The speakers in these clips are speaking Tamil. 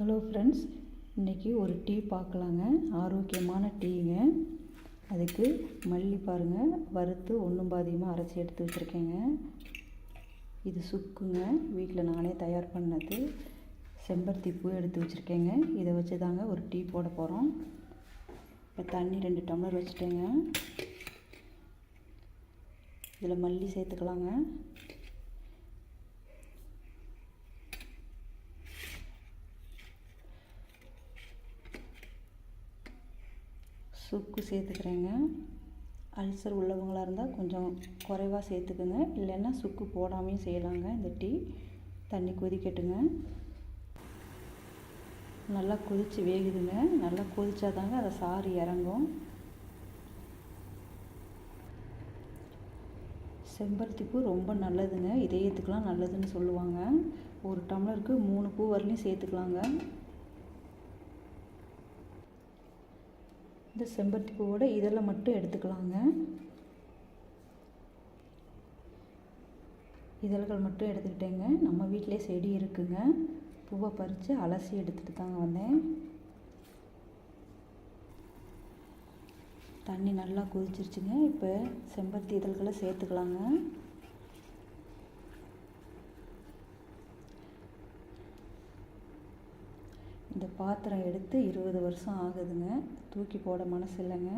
ஹலோ ஃப்ரெண்ட்ஸ் இன்றைக்கி ஒரு டீ பார்க்கலாங்க. ஆரோக்கியமான டீங்க. அதுக்கு மல்லி பாருங்கள் வறுத்து ஒன்றும் பாதியமாக அரைச்சி எடுத்து வச்சுருக்கேங்க. இது சுக்குங்க. வீட்டில் நானே தயார் பண்ணது. செம்பருத்தி பூ எடுத்து வச்சுருக்கேங்க. இதை வச்சு தாங்க ஒரு டீ போட போகிறோம் இப்போ தண்ணி ரெண்டு டம்ளர் வச்சுட்டேங்க. இதில் மல்லி சேர்த்துக்கலாங்க. சுக்கு சேர்த்துக்கிறேங்க. அல்சர் உள்ளவங்களாக இருந்தால் கொஞ்சம் குறைவாக சேர்த்துக்குங்க. இல்லைன்னா சுக்கு போடாமையும் செய்யலாங்க இந்த டீ. தண்ணி கொதிக்கட்டுங்க. நல்லா கொதித்து வேகுதுங்க. நல்லா கொதித்தா தாங்க அதை சாறு இறங்கும். செம்பருத்தி பூ ரொம்ப நல்லதுங்க. இதயத்துக்கெலாம் நல்லதுன்னு சொல்லுவாங்க. ஒரு டம்ளருக்கு மூணு பூ வரலையும் சேர்த்துக்கலாங்க. இந்த செம்பருத்தி பூவோட இதெல்லாம் மட்டும் எடுத்துக்கலாங்க. இதழ்கள் மட்டும் எடுத்துக்கிட்டேங்க. நம்ம வீட்டிலே செடி இருக்குங்க. பூவை பறித்து அலசி எடுத்துகிட்டு தாங்க வந்தேன். தண்ணி நல்லா கொதிச்சிருச்சுங்க. இப்போ செம்பருத்தி இதழ்களை சேர்த்துக்கலாங்க. இந்த பாத்திரம் எடுத்து இருபது வருஷம் ஆகுதுங்க. தூக்கி போட மனசு இல்லைங்க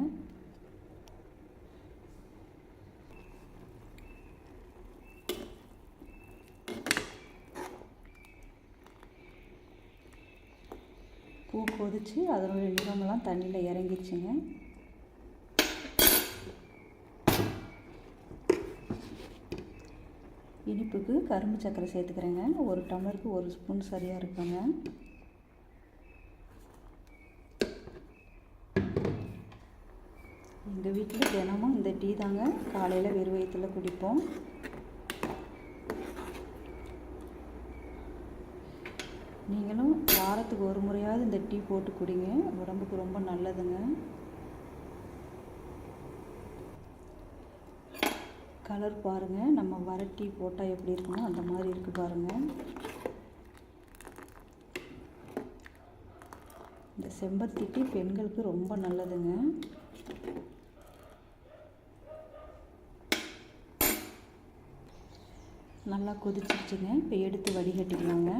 பூ கொதிச்சு அதனுடைய நிறமெல்லாம் தண்ணியில் இறங்கிச்சுங்க இனிப்புக்கு கரும்பு சர்க்கரை சேர்த்துக்கிறேங்க. ஒரு டம்ளருக்கு ஒரு ஸ்பூன் சரியாக இருக்குங்க. எங்கள் வீட்டில் தினமும் இந்த டீ தாங்க காலையில் வெறும் வயிற்றில் குடிப்போம். நீங்களும் வாரத்துக்கு ஒரு முறையாவது இந்த டீ போட்டு குடிங்க. உடம்புக்கு ரொம்ப நல்லதுங்க. கலர் பாருங்கள் நம்ம வர டீ போட்டால் எப்படி இருக்குமோ அந்த மாதிரி இருக்குது பாருங்கள் இந்த செம்பருத்தி டீ பெண்களுக்கு ரொம்ப நல்லதுங்க. நல்லா கொதிச்சிருச்சுங்க. இப்போ எடுத்து வடிகட்டிக்கலாங்க.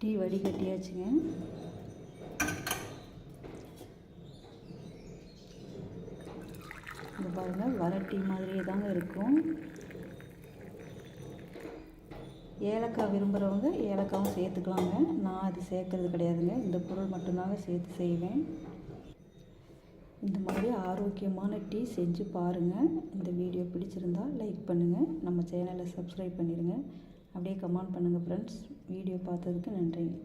டீ வடிகட்டியாச்சுங்க. பாருங்கள் வர டீ மாதிரியே தாங்க இருக்கும். ஏலக்காய் விரும்புகிறவங்க ஏலக்காவும் சேர்த்துக்கலாங்க. நான் அது சேர்க்கறது கிடையாதுங்க. இந்த பொருள் மட்டும்தாங்க சேர்த்து செய்வேன். இந்த மாதிரி ஆரோக்கியமான டீ செஞ்சு பாருங்கள் இந்த வீடியோ பிடிச்சிருந்தா லைக் பண்ணுங்கள் நம்ம சேனலை சப்ஸ்கிரைப் பண்ணிடுங்க. அப்படியே கமெண்ட் பண்ணுங்கள் ஃப்ரெண்ட்ஸ் வீடியோ பார்த்ததுக்கு நன்றிங்க